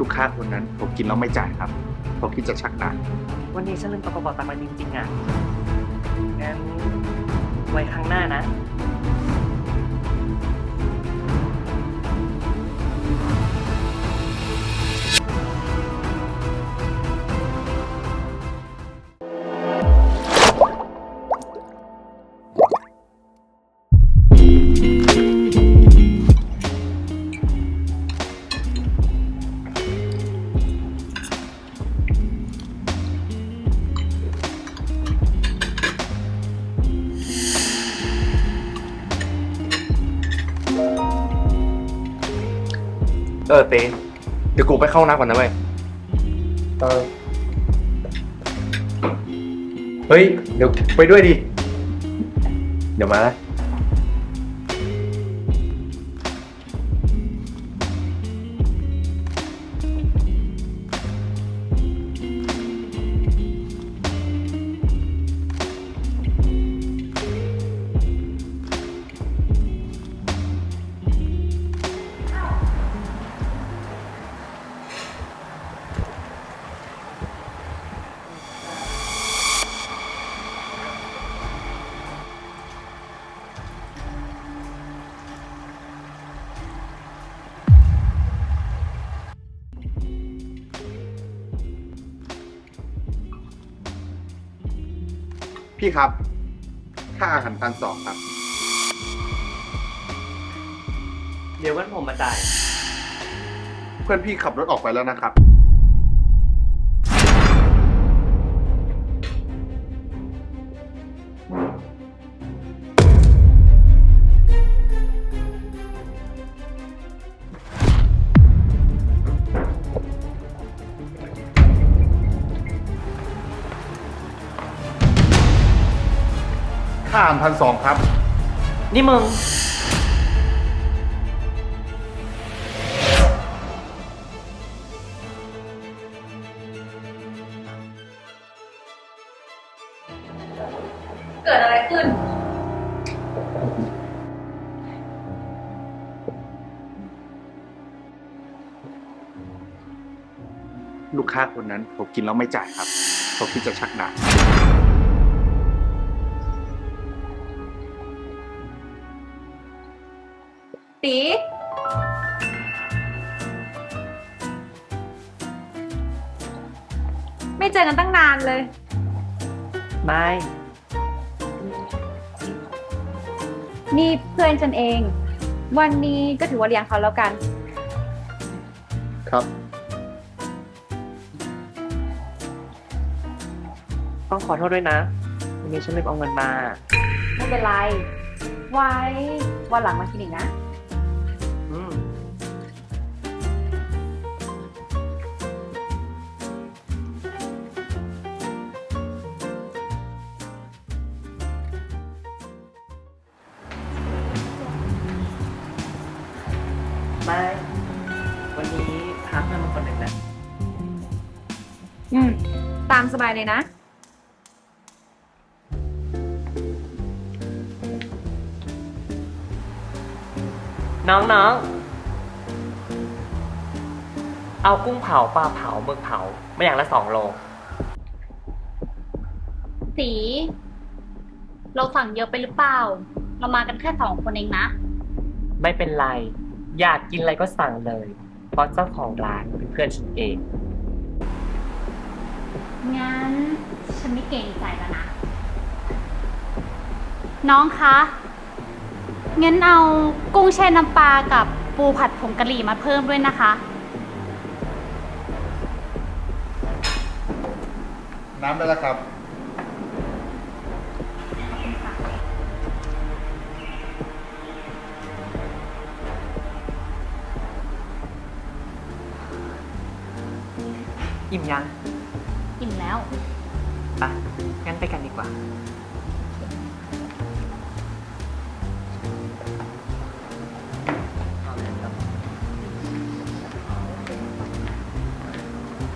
ลูกค้าคนนั้น ผมกินแล้วไม่จ่ายครับ ผมคิดจะชักดาบวันนี้ฉันลืมกระเป๋าตังค์มาจริงๆอะงั้นไว้ครั้งหน้านะ เออเต้เดี๋ยวกูไปเข้าห้องน้ำก่อนนะเว้ย เออ เฮ้ย เดี๋ยวไปด้วยดิ เดี๋ยวมานะ พี่ครับ ค่าอาหารพันสองครับ เดี๋ยววันผมมาจ่าย เพื่อนพี่ขับรถออกไปแล้วนะครับ ค่าอาหารพันสองครับ นี่มึง เกิดอะไรขึ้น ลูกค้าคนนั้นผมกินแล้วไม่จ่ายครับผมคิดจะชักดาบ ตีไม่เจอกันตั้งนานเลย ไม่ นี่เพื่อนฉันเอง วันนี้ก็ถือว่าเลี้ยงเขาแล้วกัน ครับ ต้องขอโทษด้วยนะ วันนี้ฉันลืมเอาเงินมา ไม่เป็นไร ไว้วันหลังมากินอีกนะ ไม่ วันนี้พาเพื่อนมาคนหนึ่งนะ อืม ตามสบายเลยนะ น้องน้องเอากุ้งเผาปลาเผาหมึกเผามาอย่างละสองโล สี เราสั่งเยอะไปหรือเปล่า เรามากันแค่สองคนเองนะ ไม่เป็นไร อยากกินอะไรก็สั่งเลย เพราะเจ้าของร้านเป็นเพื่อนฉันเอง งั้นฉันไม่เกรงใจแล้วนะ น้องคะ งั้นเอากุ้งแช่น้ำปลากับปูผัดผงกะหรี่มาเพิ่มด้วยนะคะ น้ำได้แล้วครับ อิ่มยังอิ่มแล้วไปะงั้นไปกันดีกว่า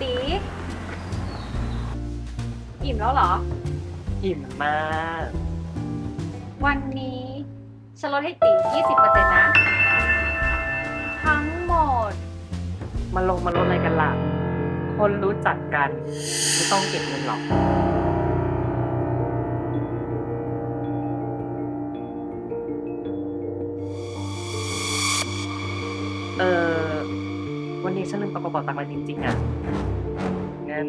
ตีอิ่มแล้วเหรอ อิ่มมาก วันนี้ฉันลดให้ตี 20%นะ ทั้งหมด มาลงมาลดอะไรกันล่ะ คนรู้จักกัน ไม่ต้องเก็บเงินหรอก เออวันนี้ฉันลืมเอากระเป๋าตังค์ไปจริงๆอะ งั้น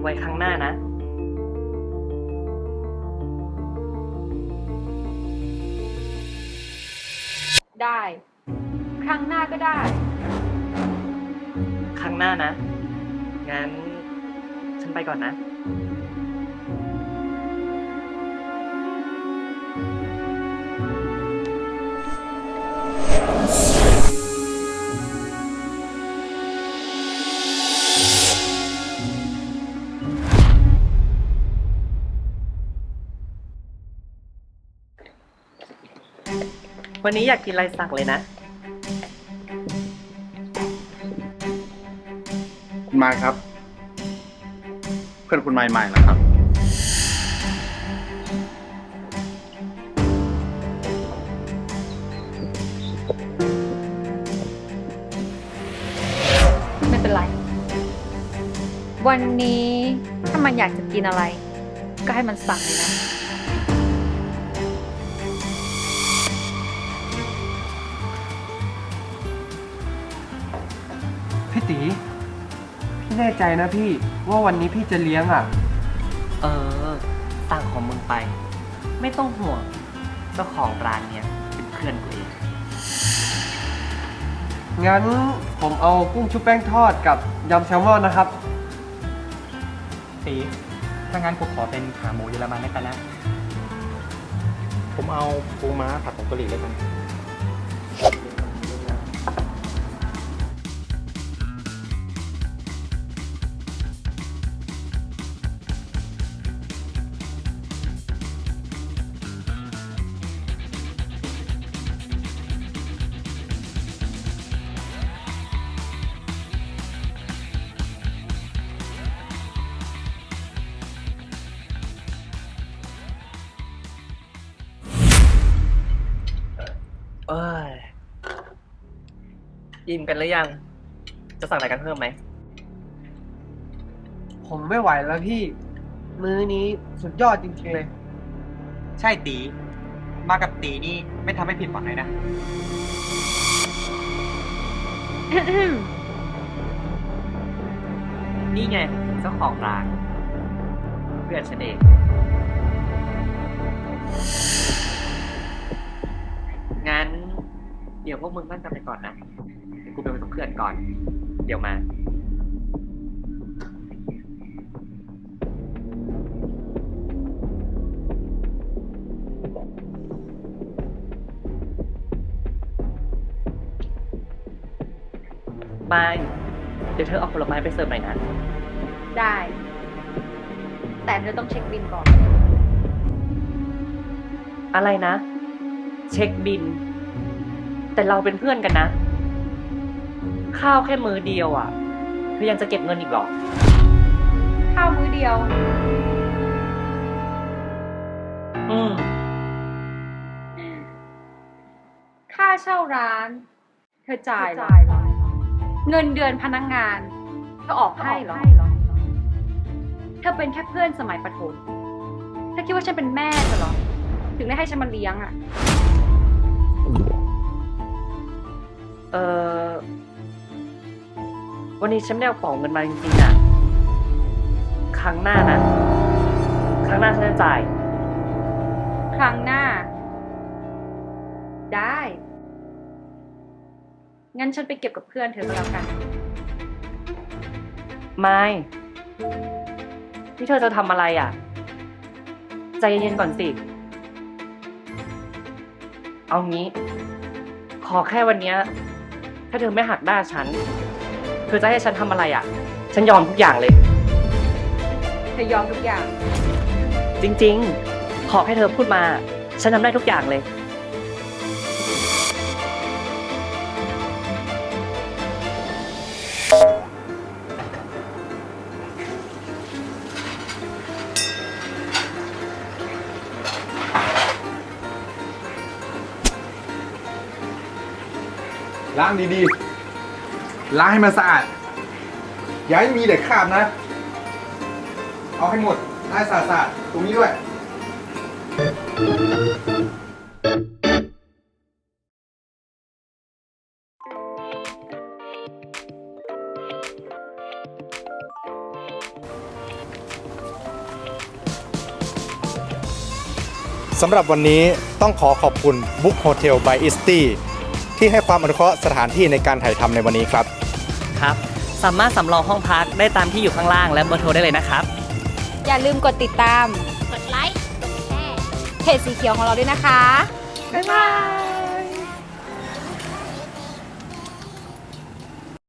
ไว้ครั้งหน้านะได้ ครั้งหน้าก็ได้ ครั้งหน้านะ งั้น ฉันไปก่อนนะ วันนี้อยากกินอะไรสั่งเลยนะ ไม้ครับ เพื่อนคุณไม้ใหม่แล้วครับ ไม่เป็นไร วันนี้ถ้ามันอยากจะกินอะไร ก็ให้มันสั่งเลยนะ พี่ตีพี่ แน่ใจนะพี่ว่าวันนี้พี่จะเลี้ยงอะ เออตั้งของมึงไป ไม่ต้องห่วงเจ้าของร้านเนี่ยเป็นเพื่อนกูเอง งั้นผมเอากุ้งชุบแป้งทอดกับยำแซลมอนนะครับ ตีถ้างั้นผมขอเป็นขาหมูเยอรมันได้กันนะ ผมเอาปูม้าผัดผงกะหรี่แล้วกัน เอ้ยอิ่มกันหรือยัง จะสั่งอะไรกันเพิ่มไหม ผมไม่ไหวแล้วพี่ มื้อนี้สุดยอดจริงๆเลย ใช่ตี มากับตีนี่ไม่ทำให้ผิดหวังเลยนะ นี่ไงเจ้าของร้านเพื่อนฉันเอง เดี๋ยวพวกมึงนั่งกันไปก่อนนะเดี๋ยวกูไปคุยกับเพื่อนก่อน เดี๋ยวมา ไป เดี๋ยวเธอเอาผลไม้ไปเสิร์ฟหน่อยนะ ได้ แต่เธอต้องเช็คบินก่อน อะไรนะ เช็คบิน แต่เราเป็นเพื่อนกันนะ ข้าวแค่มือเดียวอะเธอยังจะเก็บเงินอีกเหรอ ข้าวมื้อเดียว อืม ค่าเช่าร้าน เธอจ่ายเหรอเงินเดือนพนักงาน เธอออกให้เหรอ เธอเป็นแค่เพื่อนสมัยประถมเธอคิดว่าฉันเป็นแม่เธอเหรอ ถึงได้ให้ฉันมาเลี้ยงอะ เออวันนี้ฉันไม่ได้เอาของเงินมาจริงๆอะครั้งหน้านะ ครั้งหน้าฉันจะจ่าย ครั้งหน้า ได้ งั้นฉันไปเก็บกับเพื่อนเธอก็แล้วกัน ไม่นี่เธอจะทำอะไรอะ ใจเย็นๆก่อนสิ เอางี้ ขอแค่วันเนี้ย ถ้าเธอไม่หักหน้าฉัน เธอจะให้ฉันทำอะไรอะ ฉันยอมทุกอย่างเลย เธอยอมทุกอย่าง จริง ๆ ขอให้เธอพูดมา ฉันทำได้ทุกอย่างเลยางดีล้างให้มันสะอาด อย่าให้มีเด็กคราบนะ เอาให้หมดล้างสะอาดๆตรงนี้ด้วย สำหรับวันนี้ต้องขอขอบคุณ Book Hotel by i s t y ที่ให้ความอนุเคราะห์สถานที่ในการถ่ายทำในวันนี้ครับ ครับ สามารถสำรองห้องพักได้ตามที่อยู่ข้างล่างและเบอร์โทรได้เลยนะครับ อย่าลืมกดติดตาม กดไลค์ กดแชร์ เพจสีเขียวของเราด้วยนะคะ บ๊ายบาย